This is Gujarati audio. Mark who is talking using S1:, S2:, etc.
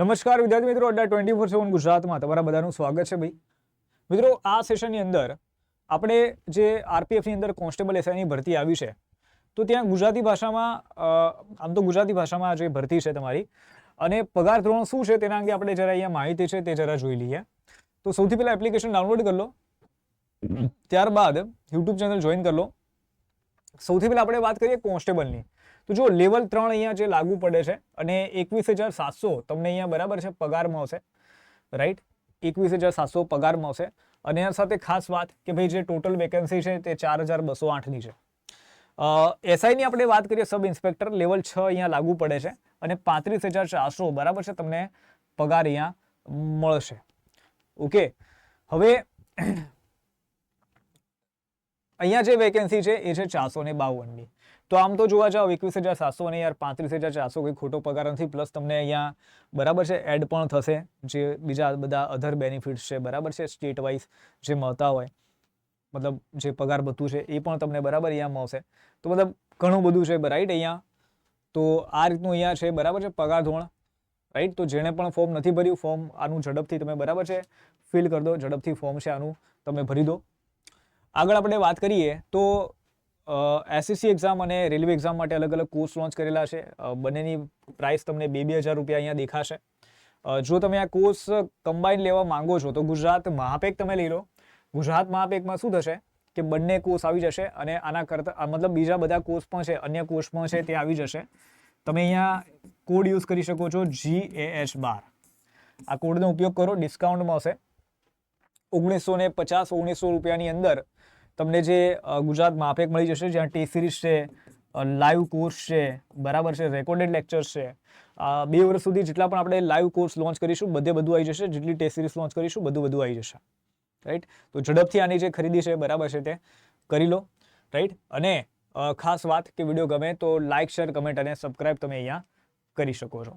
S1: નમસ્કાર વિદ્યાર્થી મિત્રો અડ્ડા ટ્વેન્ટી ફોર સેવન ગુજરાતમાં તમારા બધાનું સ્વાગત છે ભાઈ. મિત્રો આ સેશનની અંદર આપણે જે આરપીએફની અંદર કોન્સ્ટેબલ એસઆઈની ભરતી આવી છે તો ત્યાં ગુજરાતી ભાષામાં આમ તો ગુજરાતી ભાષામાં જે ભરતી છે તમારી અને પગાર ધોરણ શું છે તેના અંગે આપણે જરા અહીંયા માહિતી છે તે જરા જોઈ લઈએ. તો સૌથી પહેલાં એપ્લિકેશન ડાઉનલોડ કરી લો. ત્યારબાદ યુટ્યુબ ચેનલ જોઈન કરી લો. સૌથી પહેલાં આપણે વાત કરીએ કોન્સ્ટેબલની તો જો લેવલ ત્રણ અહીંયા જે લાગુ પડે છે અને એકવીસ હજાર સાતસો તમને અહીંયા બરાબર છે પગાર મળશે રાઈટ એકવીસ હજાર સાતસો પગાર મળશે. અને એના સાથે ખાસ વાત કે ભાઈ જે ટોટલ વેકેન્સી છે તે ચાર હજાર બસો આઠની છે. એસઆઈની આપણે વાત કરીએ સબ ઇન્સ્પેક્ટર લેવલ છ અહીંયા લાગુ પડે છે અને પાંત્રીસ હજાર ચારસો બરાબર છે તમને પગાર અહીંયા મળશે. ઓકે, હવે અહીંયા જે વેકેન્સી છે, એ છે ચારસો ને બાવનની. તો આમ તો જોવા જાઓ, એકવીસ હજાર સાતસો અને યાર, પાંત્રીસ હજાર ચારસો કોઈ ખોટો પગાર નથી પ્લસ તમને અહીંયા બરાબર છે એડ પણ થશે, જે બીજા બધા અધર બેનિફિટ્સ છે, બરાબર છે સ્ટેટ વાઇઝ જે મળતા હોય, મતલબ જે પગાર બધું છે, એ પણ તમને બરાબર અહીંયા મળશે. તો મતલબ ઘણું બધું છે રાઈટ અહીંયા? તો આ રીતનું અહીંયા છે, બરાબર છે, પગાર ધોરણ રાઈટ તો જેણે પણ ફોર્મ નથી ભર્યું ફોર્મ આનું ઝડપથી તમે બરાબર છે ફિલ કરી દો, ઝડપથી ફોર્મ છે આનું, તમે ભરી દો. આગળ આપણે વાત કરીએ તો એસએસસી એક્ઝામ અને રેલવે એક્ઝામ માટે અલગ અલગ કોર્સ લોન્ચ કરેલા છે. બંનેની પ્રાઇસ તમને બે બે હજાર રૂપિયા અહીંયા દેખાશે. જો તમે આ કોર્સ કમ્બાઈન લેવા માંગો છો, તો ગુજરાત મહાપેક તમે લઈ લો. ગુજરાત મહાપેકમાં શું થશે કે બંને કોર્સ આવી જશે અને આના કરતાં મતલબ બીજા બધા કોર્સ પણ છે, અન્ય કોર્સ પણ છે, તે આવી જશે. તમે અહીંયા કોડ યુઝ કરી શકો છો જી એ એચ બાર. આ કોડનો ઉપયોગ કરો ડિસ્કાઉન્ટ મળશે ઓગણીસો ને પચાસ ઓગણીસો રૂપિયાની અંદર તમને જે ગુજરાત માફેક મળી જશે, જ્યાં ટી સિરીઝ છે લાઈવ કોર્સ છે, બરાબર છે, રેકોર્ડેડ લેક્ચર્સ છે. બે વર્ષ સુધી જેટલા પણ આપણે લાઈવ કોર્સ લોન્ચ કરીશું, બધે બધું આવી જશે, જેટલી ટેસ્ટ સિરીઝ લોન્ચ કરીશું, બધું બધું આવી જશે. રાઈટ તો ઝડપથી આની જે ખરીદી છે, બરાબર છે તે કરી લો. રાઈટ અને ખાસ વાત કે વીડિયો ગમે તો લાઇક શેર કમેન્ટ અને સબસ્ક્રાઈબ તમે અહીંયા કરી શકો છો.